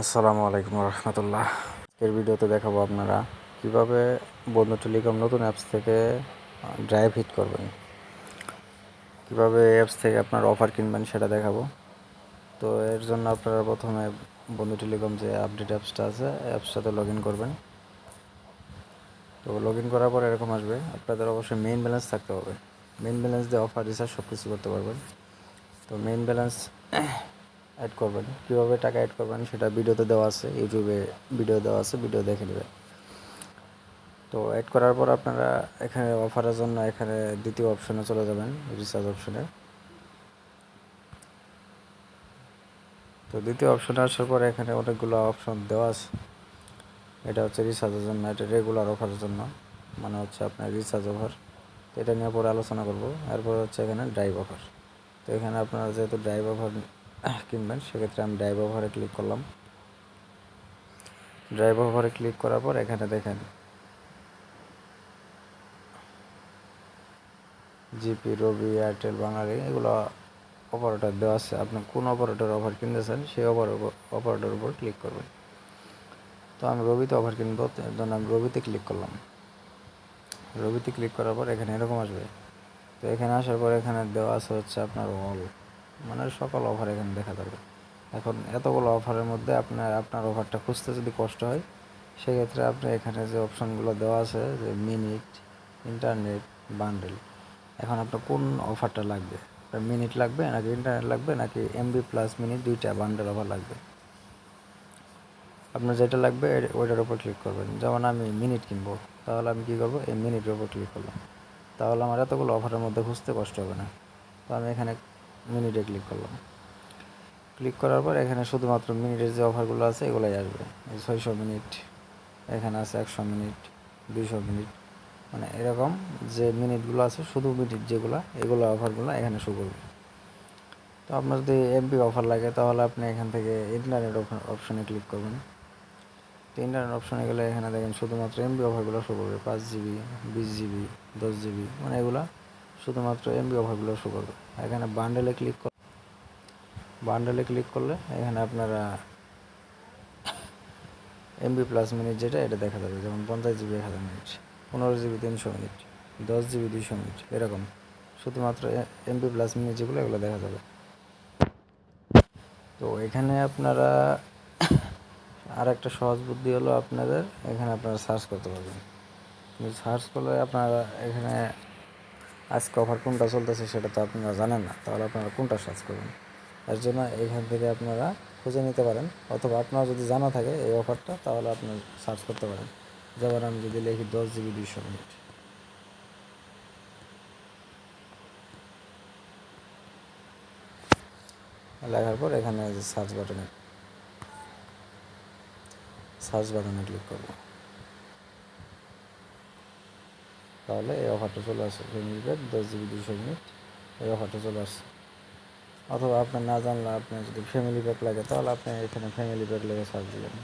আসসালামু আলাইকুম রহমতুল্লাহ। এর ভিডিওতে দেখাবো আপনারা কীভাবে বন্ধু টেলিকম নতুন অ্যাপস থেকে ড্রাইভ হিট করবেন। কীভাবে অ্যাপস থেকে আপনার অফার কিনবেন সেটা দেখাবো। তো এর জন্য আপনারা প্রথমে বন্ধু টেলিকম যে আপডেট অ্যাপসটা আছে অ্যাপসটাতে লগ ইন করবেন। তো লগ ইন করার পর এরকম আসবে, আপনাদের অবশ্যই মেইন ব্যালেন্স থাকতে হবে। মেইন ব্যালেন্স দিয়ে অফার রিচার্জ সব কিছু করতে পারবেন। তো মেইন ব্যালেন্স অ্যাড করবেন। কীভাবে টাকা অ্যাড করবেন সেটা ভিডিওতে দেওয়া আছে, ইউটিউবে ভিডিও দেওয়া আছে, ভিডিও দেখে নেবেন। তো অ্যাড করার পর আপনারা এখানে অফারের জন্য এখানে দ্বিতীয় অপশনে চলে যাবেন রিচার্জ অপশনে তো দ্বিতীয় অপশনে আসার পর এখানে অনেকগুলো অপশন দেওয়া আছে। এটা হচ্ছে রিচার্জের জন্য, এটা রেগুলার অফারের জন্য মানে হচ্ছে আপনার রিচার্জ অফার তো এটা নিয়ে পরে আলোচনা করব। এরপর হচ্ছে এখানে ড্রাইভ অফার তো এখানে আপনারা যেহেতু ড্রাইভ অফার কিনবেন। সেক্ষেত্রে আমি ড্রাইভ অফারে ক্লিক করলাম। ড্রাইভ অফারে ক্লিক করার পর এখানে দেখেন জিপি রবি এয়ারটেল বাঙালি এগুলো অপারেটর দেওয়া আছে। আপনি কোন অপারেটর অফার কিনতেছেন, সেই অফার অপারেটর উপর ক্লিক করবেন। তো আমি রবিতে অফার কিনবো এর জন্য আমি রবিতে ক্লিক করলাম। রবিতে ক্লিক করার পর এখানে এরকম আসবে। তো এখানে আসার পর এখানে দেওয়া আছে হচ্ছে আপনার অল মানে সকল অফার এখানে দেখা যাবে এখন এতগুলো অফারের মধ্যে আপনার আপনার অফারটা খুঁজতে যদি কষ্ট হয়, সেক্ষেত্রে আপনি এখানে যে অপশানগুলো দেওয়া আছে, যে মিনিট ইন্টারনেট বান্ডেল এখন আপনার কোন অফারটা লাগবে? মিনিট লাগবে নাকি ইন্টারনেট লাগবে নাকি এমবি প্লাস মিনিট দুইটা বান্ডেল অফার লাগবে? আপনার যেটা লাগবে ওইটার উপর ক্লিক করবেন। যেমন আমি মিনিট কিনবো, তাহলে আমি কী করব? এই মিনিটের উপর ক্লিক করলাম। তাহলে আমার এতগুলো অফারের মধ্যে খুঁজতে কষ্ট হবে না। তো আমি এখানে মিনিটে ক্লিক করলাম। ক্লিক করার পর এখানে শুধুমাত্র মিনিটের যে অফারগুলো আছে, এগুলোই আসবে। ছয়শো মিনিট এখানে আছে একশো মিনিট দুইশো মিনিট মানে এরকম যে মিনিটগুলো আছে, শুধু মিনিট যেগুলো, এগুলো অফারগুলো এখানে শো করবে। তো আপনার যদি এমপি অফার লাগে, তাহলে আপনি এখান থেকে ইন্টারনেট অপশনে ক্লিক করবেন। তো ইন্টারনেট অপশনে গেলে এখানে দেখেন শুধুমাত্র এমবি অফারগুলো শো করবে। পাঁচ জিবি বিশ জিবি দশ জিবি মানে এগুলো শুধুমাত্র এমবি অফারগুলো শো করবে। এখানে বান্ডেলে ক্লিক কর বান্ডেলে ক্লিক করলে এখানে আপনারা এমবি প্লাস মিনিট যেটা, এটা দেখা যাবে। যেমন পঞ্চাশ জিবি এক হাজার মিনিট পনেরো জিবি তিনশো মিনিট দশ জিবি দুইশো মিনিট এরকম। শুধুমাত্র এমবি প্লাস মিনিট যেগুলো, এগুলো দেখা যাবে। তো এখানে আপনারা আর একটা সহজ বুদ্ধি হলো আপনাদের, এখানে আপনারা সার্চ করতে পারবেন। সার্চ করলে আপনারা এখানে আজকে অফার কোনটা চলতেছে সেটা তো আপনারা জানেন না, তাহলে আপনারা কোনটা সার্চ করবেন? তার জন্য এখান থেকে আপনারা খুঁজে নিতে পারেন, অথবা আপনার যদি জানা থাকে এই অফারটা তাহলে আপনি সার্চ করতে পারেন। যেমন আমি যদি লিখি দশ জিবি দুইশো মিনিট। লেখার পর এখানে সার্চ বাটনে সার্চ বাটনে ক্লিক করব। তাহলে এই অফারটা চলে আসছে ফ্যামিলি প্যাক দশ জিবি দুশো মিনিট এই অফারটা চলে আসছে অথবা আপনি না জানলে আপনার যদি ফ্যামিলি প্যাক লাগে, তাহলে আপনি এখানে ফ্যামিলি প্যাক লেগে সার্চ দিবেন।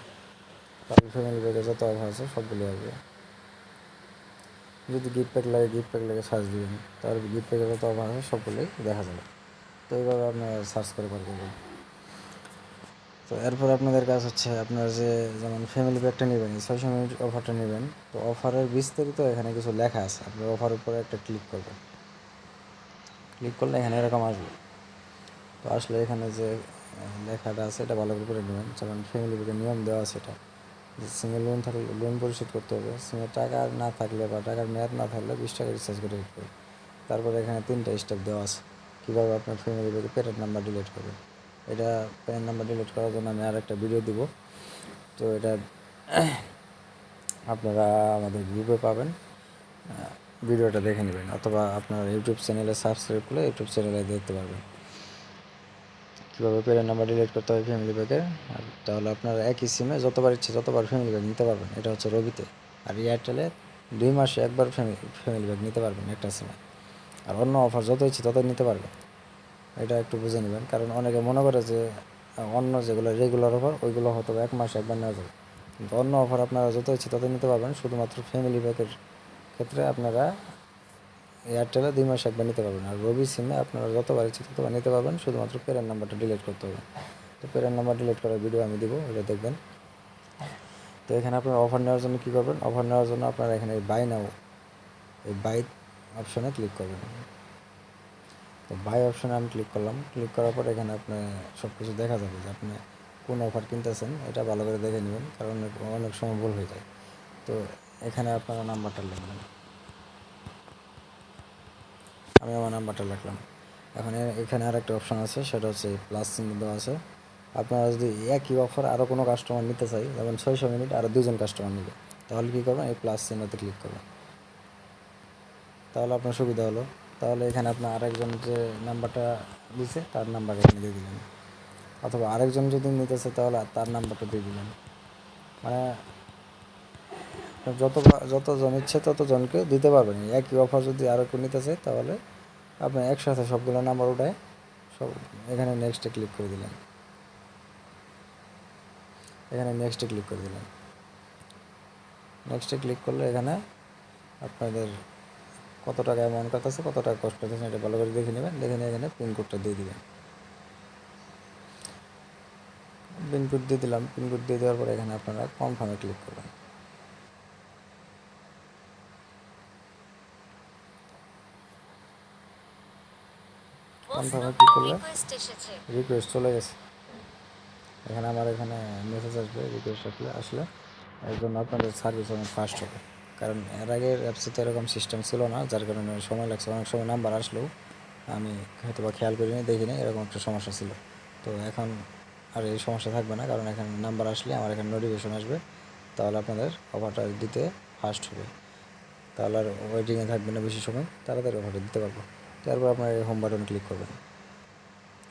তাহলে ফ্যামিলি প্যাকে যত অফার আছে সবগুলো আসবে। যদি গিফট প্যাক লাগে গিফট প্যাক লেগে সার্চ দিবেন, তাহলে গিফট প্যাকে যত অফার আছে সবগুলোই দেখা যাবে। তো এইভাবে আপনি সার্চ করে পার করবেন। তো এরপর আপনাদের কাজ হচ্ছে আপনার যে যেমন ফ্যামিলি প্যাকটা নেবেন ছয়শো মিনিট অফারটা নেবেন। তো অফারের বিস্তারিত এখানে কিছু লেখা আছে। আপনি অফার উপরে একটা ক্লিক করবেন। ক্লিক করলে এখানে এরকম আসবে। তো আসলে এখানে যে লেখাটা আছে, এটা ভালো করে করে নেবেন। যেমন ফ্যামিলি প্যাকের নিয়ম দেওয়া আছে এটা। সিঙ্গেল লোন থাকলে লোন পরিশোধ করতে হবে। সিঙ্গেল টাকা না থাকলে বা টাকার মেয়াদ না থাকলে বিশ টাকা রিচার্জ করে তারপরে এখানে তিনটা স্টেপ দেওয়া আছে। কীভাবে আপনার ফ্যামিলি প্যাকে প্যারেন্ট নাম্বার ডিলিট করবেন। এটা প্যান নাম্বার ডিলিট করার জন্য আমি আর একটা ভিডিও দিব। তো এটা আপনারা আমাদের গ্রুপে পাবেন। ভিডিওটা দেখে নেবেন অথবা আপনার ইউটিউব চ্যানেলে সাবস্ক্রাইব করলে ইউটিউব চ্যানেলে দেখতে পারবেন। কীভাবে প্যারেন্ট নাম্বার ডিলিট করতে হবে ফ্যামিলি প্যাকে আর তাহলে আপনারা একই সিমে যতবার ইচ্ছে ততবার ফ্যামিলি প্যাক নিতে পারবেন। এটা হচ্ছে রবিতে। আর এয়ারটেলে দুই মাসে একবার ফ্যামিলি ফ্যামিলি প্যাক নিতে পারবেন একটা সিমে আর অন্য অফার যত ইচ্ছে তত নিতে পারবেন। এটা একটু বুঝে নেবেন। কারণ অনেকে মনে করে যে অন্য যেগুলো রেগুলার অফার ওইগুলো হয়তো এক মাসে একবার নেওয়া যাবে। কিন্তু অন্য অফার আপনারা যত ইচ্ছে তত নিতে পারবেন। শুধুমাত্র ফ্যামিলি প্যাকের ক্ষেত্রে আপনারা এয়ারটেলে দুই মাস একবার নিতে পারবেন। আর রবি সিমে আপনারা যতবার ইচ্ছে ততবার নিতে পারবেন। শুধুমাত্র পেরেন্ট নাম্বারটা ডিলিট করতে হবে। তো প্যারেন্ট নাম্বার ডিলিট করার ভিডিও আমি দিব এটা দেখবেন। তো এখানে আপনার অফার নেওয়ার জন্য কী করবেন? অফার নেওয়ার জন্য আপনারা এখানে বাই নাও এই বাই অপশনে ক্লিক করবেন। তো বাই অপশনে আমি ক্লিক করলাম। ক্লিক করার পর এখানে আপনি সব কিছু দেখা যাবে যে আপনি কোন অফার কিনতেছেন, এটা ভালো করে দেখে নেবেন, কারণ অনেক সময় ভুল হয়ে যায়। তো এখানে আপনারা নাম্বারটা লিখবেন। আমি আমার নাম্বারটা লিখলাম। এখন এখানে আর একটা অপশান আছে, সেটা হচ্ছে প্লাস চিহ্ন দেওয়া আছে। আপনারা যদি একই অফার আরও কোনো কাস্টমার নিতে চাই, যেমন ছয়শো মিনিট আরও দুজন কাস্টমার নেবে, তাহলে কী করবেন? এই প্লাস চিহ্নতে ক্লিক করবেন। তাহলে আপনার সুবিধা হলো। তাহলে এখানে আপনার আরেকজন যে নাম্বারটা দিছে, তার নাম্বার এখানে দিয়ে দিলেন। অথবা আরেকজন যদি নিতেছে, তাহলে তার নাম্বারটা দিয়ে দিলেন। মানে যত যতজন ইচ্ছে ততজনকে দিতে পারবেন। একই অফার যদি আরও কেউ নিতে চায় তাহলে আপনি একসাথে সবগুলো নাম্বার উঠায় সব এখানে নেক্সটে ক্লিক করে দিলেন। এখানে নেক্সটে ক্লিক করে দিলেন। নেক্সটে ক্লিক করলে এখানে আপনাদের কত টাকা অ্যামাউন্ট কাটতেছে কত টাকা কষ্ট করতেছে এটা ভালো করে দেখে নেবেন দেখে নিয়ে এখানে পিনকোডটা দিয়ে দিবেন। পিনকোড দিয়ে দিলাম পিনকোড দিয়ে দেওয়ার পরে এখানে আপনারা কনফার্মে ক্লিক করবেন। কনফার্মে ক্লিক করলে রিকোয়েস্ট রিকোয়েস্ট চলে গেছে। এখানে আমার এখানে মেসেজ আসবে রিকোয়েস্ট আসলে আসলে এর জন্য আপনাদের সার্ভিস অনেক ফাস্ট হবে। কারণ এর আগের অ্যাপসে তো এরকম সিস্টেম ছিল না, যার কারণে সময় লাগছে, অনেক সময় নাম্বার আসলেও আমি হয়তো বা খেয়াল করিনি, দেখিনি, এরকম একটা সমস্যা ছিল। তো এখন আর এই সমস্যা থাকবে না, কারণ এখানে নাম্বার আসলে আমার এখানে নোটিফিকেশন আসবে, তাহলে আপনাদের অফারটা দিতে ফাস্ট হবে। তাহলে আর ওয়েটিংয়ে থাকবে না বেশি সময়, তাড়াতাড়ি অফারটা দিতে পারব। তারপর আপনার হোম বাটনে ক্লিক করবেন।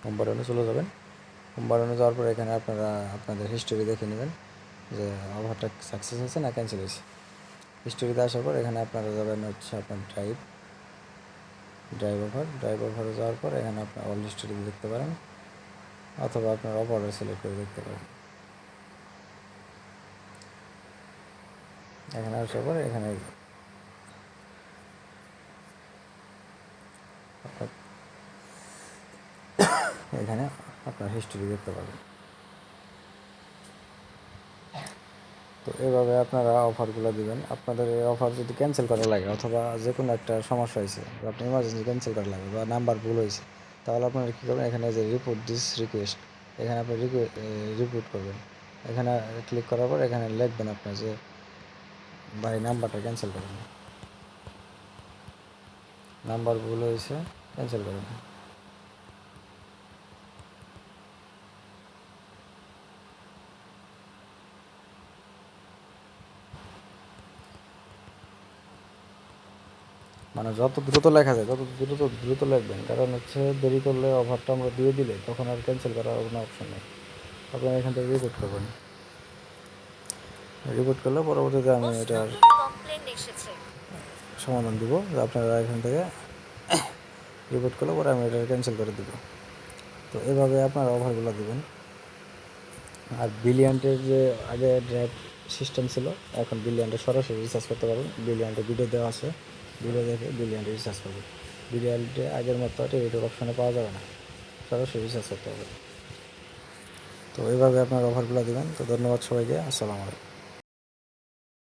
হোম বাটনে চলে যাবেন। হোম বাটনে যাওয়ার পরে এখানে আপনারা আপনাদের হিস্টোরি দেখে নেবেন যে অফারটা সাকসেস হয়েছে না ক্যান্সেল হয়েছে। হিস্টোরিতে আসার পর এখানে আপনারা যাবেন হচ্ছে আপনার ড্রাইভ ড্রাইভ অফার ড্রাইভ অফারে যাওয়ার পর এখানে আপনার অল হিস্টোরি দেখতে পারেন, অথবা আপনার অফারটা সিলেক্ট করে দেখতে পারেন। এখানে আসার পর এখানে এখানে আপনার হিস্টোরি দেখতে পাবেন। তো এভাবে আপনারা অফারগুলো দিবেন। আপনাদের এই অফার যদি ক্যান্সেল করা লাগে অথবা যে কোনো একটা সমস্যা হয়েছে আপনি ইমার্জেন্সি ক্যান্সেল করা লাগে বা নাম্বার ভুল হয়েছে, তাহলে আপনারা কী করবেন? এখানে যে রিপোর্ট দিস রিকোয়েস্ট এখানে আপনি রিপোর্ট করবেন। এখানে ক্লিক করার পর এখানে লিখবেন আপনার যে ভাই নাম্বারটা ক্যান্সেল করবেন নাম্বার ভুল হয়েছে ক্যান্সেল করবেন মানে যত দ্রুত লেখা যায় তত দ্রুত দ্রুত লিখবেন। কারণ হচ্ছে দেরি করলে অফারটা আমরা দিয়ে দিলে তখন আর ক্যান্সেল করার কোনো অপশন নেই। আপনারা এখান থেকে রিপোর্ট করবেন। রিপোর্ট করলে পরবর্তীতে আমি এটার সমাধান দিব যে আপনারা এখান থেকে রিপোর্ট করলে পরে আমি এটা ক্যান্সেল করে দেবো। তো এভাবে আপনারা অফারগুলো দেবেন। আর বিলিয়ান্টের যে আগে ড্রাইভ সিস্টেম ছিল এখন বিলিয়ান্টে সরাসরি রিচার্জ করতে পারবেন। বিলিয়ান্টে ভিডিও দেওয়া আছে। ভিডিও দেখে বিলিয়ান্টে রিচার্জ করবে। বিরিয়ানিটি আগের মতো টেলিটক অপশনে পাওয়া যাবে না। সরাসরি রিচার্জ করতে হবে। তো এইভাবে আপনার অফারগুলো দেবেন। তো ধন্যবাদ সবাইকে। আসসালামু আলাইকুম।